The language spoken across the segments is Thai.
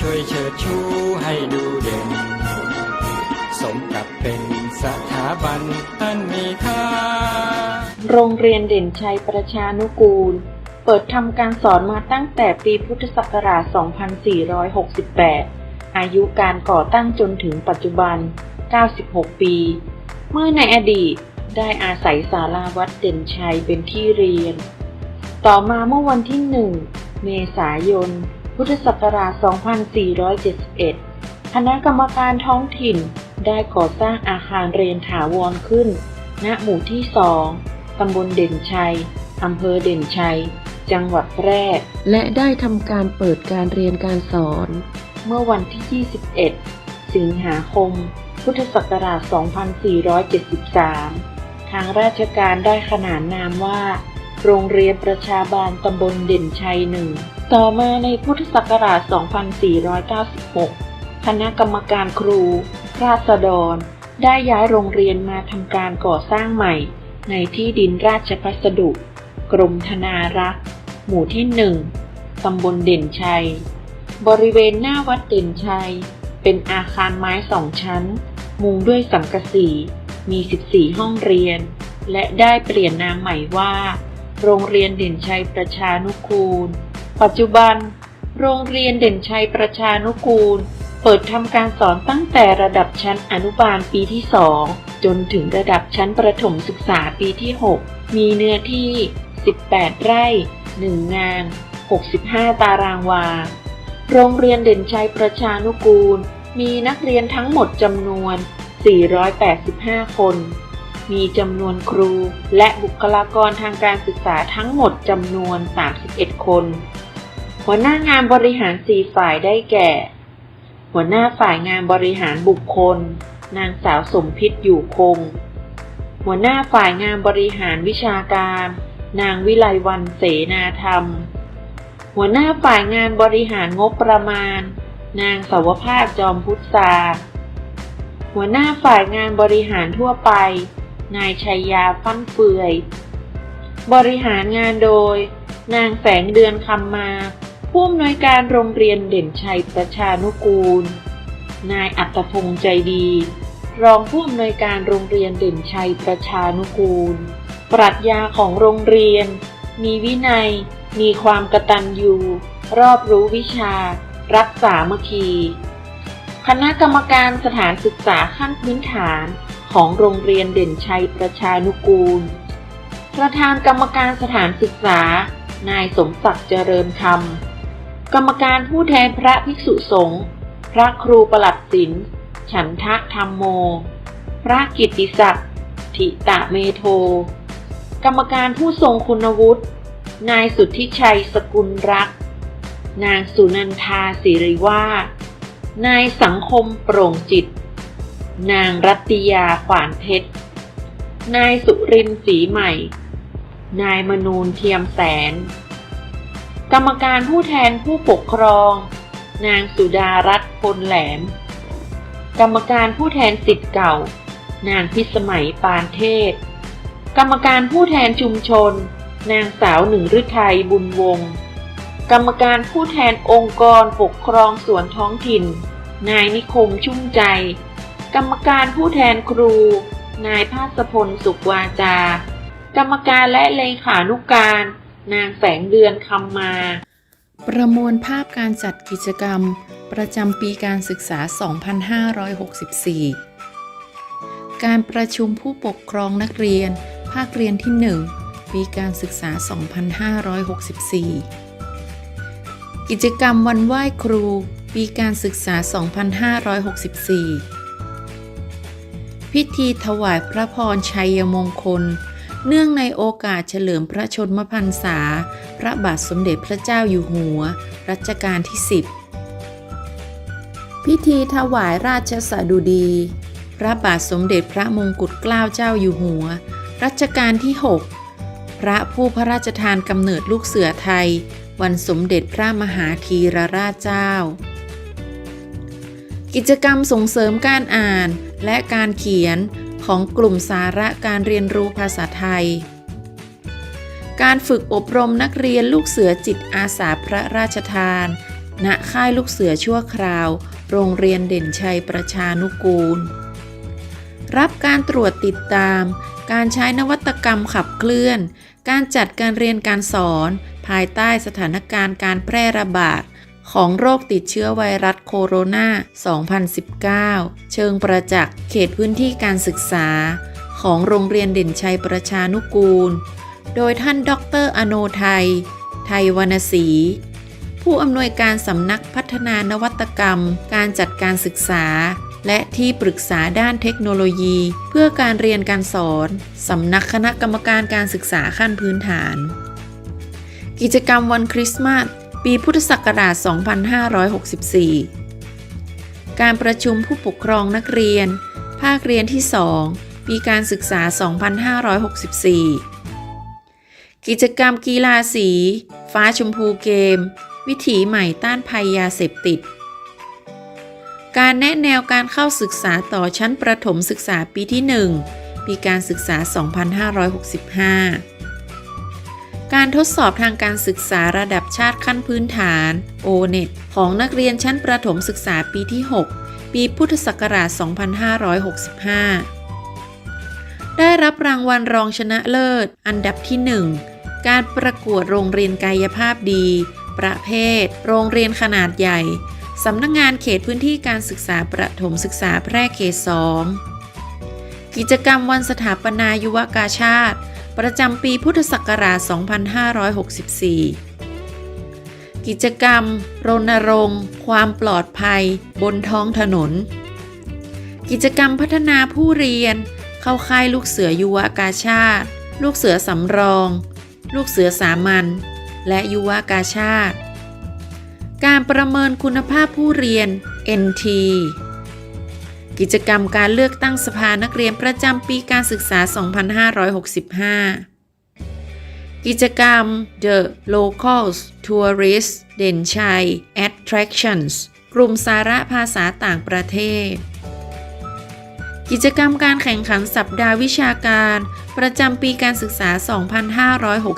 ช่วยเชิดชูให้ดูเด่น สมกับเป็นสถาบันอันมีค่า โรงเรียนเด่นชัยประชานุกูล เปิดทำการสอนมาตั้งแต่ปีพุทธศักราช 2468 อายุการก่อตั้งจนถึงปัจจุบัน 96 ปี เมื่อในอดีตได้อาศัยศาลาวัดเด่นชัยเป็นที่เรียน ต่อมาเมื่อวันที่ 1 เมษายน พุทธศักราช 2471 คณะกรรมการท้องถิ่นได้ก่อสร้างอาคารเรียนถาวรขึ้น ณ หมู่ที่ 2 ตำบลเด่นชัย อำเภอเด่นชัย จังหวัดแพร่ และได้ทำการเปิดการเรียนการสอน เมื่อวันที่ 21 สิงหาคม พุทธศักราช 2473 ทางราชการได้ขนานนามว่า โรงเรียนประชาบาลตำบลเด่นชัยหนึ่ง ต่อมาในพุทธศักราช 2496 คณะกรรมการครู ราษฎร ได้ย้ายโรงเรียนมาทำการก่อสร้างใหม่ ในที่ดินราชพัสดุ กรมธนารักษ์ หมู่ที่หนึ่งตำบลเด่นชัย บริเวณหน้าวัดเด่นชัย เป็นอาคารไม้สองชั้น มุงด้วยสังกะสี มี 14 ห้องเรียน และได้เปลี่ยนนามใหม่ว่า โรงเรียนเด่นชัยประชานุกูล ปัจจุบัน โรงเรียนเด่นชัยประชานุกูล เปิดทำการสอนตั้งแต่ระดับชั้นอนุบาลปีที่ 2 จนถึงระดับชั้นประถมศึกษาปีที่ 6 มีเนื้อที่ 18 ไร่ 1 งาน 65 ตารางวา โรงเรียนเด่นชัยประชานุกูล มีนักเรียนทั้งหมดจำนวน 485 คน มีจำนวนครูและบุคลากรทางการศึกษาทั้งหมดจำนวน 31 คน หัวหน้างานบริหาร4ฝ่ายได้แก่ หัวหน้าฝ่ายงานบริหารบุคคล นางสาวสมพิษอยู่คง หัวหน้าฝ่ายงานบริหารวิชาการ นางวิไลวันเสนาธรรม หัวหน้าฝ่ายงานบริหารงบประมาณ นางสาวภาคจอมพุทธาหัวหน้าฝ่ายงานบริหารทั่วไป นายชัยยาฟั่นเฟือย บริหารงานโดย นางแสงเดือนคำมา ผู้อำนวยการโรงเรียนเด่นชัยประชานุกูล นายอัตพงษ์ใจดี รองผู้อำนวยการโรงเรียนเด่นชัยประชานุกูล ปรัชญาของโรงเรียน มีวินัย มีความกระตัญญูรอบรู้วิชา รักษาเมคี คณะกรรมการสถานศึกษาขั้นพื้นฐานของโรงเรียนเด่นชัยประชานุกูล ประธานกรรมการสถานศึกษา นายสมศักดิ์เจริญคำ กรรมการผู้แทนพระภิกษุสงฆ์พระครูประหลัดศิลฉันทะธรรมโม พระกิติศักดิ์ทิตะเมโท กรรมการผู้ทรงคุณวุฒิ นายสุทธิชัยสกุลรัก นางสุนันทาสิริวาสนายสังคมโปร่งจิต นางรัตติยาขวานเพชร นายสุรินทร์ศรีใหม่ นายมนูนเทียมแสน กรรมการผู้แทนผู้ปกครอง นางสุดารัตน์พลแหลม กรรมการผู้แทนสิทธิ์เก่า นางพิสมัยปานเทศ กรรมการผู้แทนชุมชน นางสาวหนึ่งฤทัยบุญวงศ์กรรมการผู้แทนองค์กรปกครองส่วนท้องถิ่น นายนิคมชุ่มใจ กรรมการผู้แทนครู นายภาสพลสุขวาจา กรรมการและเลขานุการ นางแสงเดือนคำมา ประมวลภาพการจัดกิจกรรม ประจำปีการศึกษา 2564 การประชุมผู้ปกครองนักเรียน ภาคเรียนที่ 1 ปีการศึกษา 2564 กิจกรรมวันไหว้ครู ปีการศึกษา 2564 พิธีถวายพระพรชัยมงคล เนื่องในโอกาสเฉลิมพระชนมพรรษา พระบาทสมเด็จพระเจ้าอยู่หัว รัชกาลที่ 10 พิธีถวายราชสดุดี พระบาทสมเด็จพระมงกุฎเกล้าเจ้าอยู่หัว รัชกาลที่ 6 พระผู้พระราชทานกำเนิดลูกเสือไทย วันสมเด็จพระมหาธีรราชเจ้า กิจกรรมส่งเสริมการอ่านและการเขียน ของกลุ่มสาระการเรียนรู้ภาษาไทย การฝึกอบรมนักเรียนลูกเสือจิตอาสาพระราชทาน ณ ค่ายลูกเสือชั่วคราว โรงเรียนเด่นชัยประชานุกูล รับการตรวจติดตาม การใช้นวัตกรรมขับเคลื่อน การจัดการเรียนการสอน ภายใต้สถานการณ์การแพร่ระบาด ของโรคติดเชื้อไวรัสโคโรนา 2019 เชิงประจักษ์เขตพื้นที่การศึกษา ของโรงเรียนเด่นชัยประชานุกูล โดยท่านดรอโนไทย ไทยวรรณศรีผู้อำนวยการสำนักพัฒนานวัตกรรม การจัดการศึกษา และที่ปรึกษาด้านเทคโนโลยี เพื่อการเรียนการสอนสำนักคณะกรรมการการศึกษาขั้นพื้นฐาน กิจกรรมวันคริสต์มาส ปีพุทธศักราช 2564 การประชุมผู้ปกครองนักเรียน ภาคเรียนที่ 2 ปีการศึกษา 2564 กิจกรรมกีฬาสี ฟ้าชมพูเกม วิถีใหม่ต้านภัยยาเสพติด การแนะแนวการเข้าศึกษาต่อชั้นประถมศึกษาปีที่ 1 ปีการศึกษา 2565 การทดสอบทางการศึกษาระดับชาติขั้นพื้นฐาน O-NET ของนักเรียนชั้นประถมศึกษาปีที่ 6 ปีพุทธศักราช 2565 ได้รับรางวัลรองชนะเลิศ อันดับที่ 1 การประกวดโรงเรียนกายภาพดี ประเภท โรงเรียนขนาดใหญ่ สำนักงงานเขตพื้นที่การศึกษาประถมศึกษาแพร่เขต 2 กิจกรรมวันสถาปนายุวกาชาติ ประจำปีพุทธศักราช 2564 กิจกรรม รณรงค์ ความปลอดภัย บนท้องถนน กิจกรรมพัฒนาผู้เรียน เข้าค่ายลูกเสือยุวกาชาติ ลูกเสือสำรอง ลูกเสือสามัญ และยุวกาชาติ การประเมินคุณภาพผู้เรียน NT กิจกรรมการเลือกตั้งสภานักเรียนประจำปีการศึกษา 2565 กิจกรรม The Locals Tourist เด่นชัย Attractions กลุ่มสาระภาษาต่างประเทศ กิจกรรมการแข่งขันสัปดาห์วิชาการ ประจำปีการศึกษา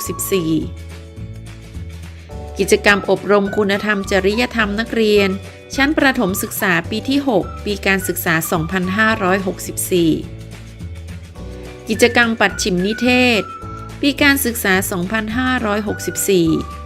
2564 กิจกรรมอบรมคุณธรรมจริยธรรมนักเรียน ชั้นประถมศึกษาปีที่ 6 ปีการศึกษา 2564 กิจกรรมปัดฉิมนิเทศ ปีการศึกษา 2564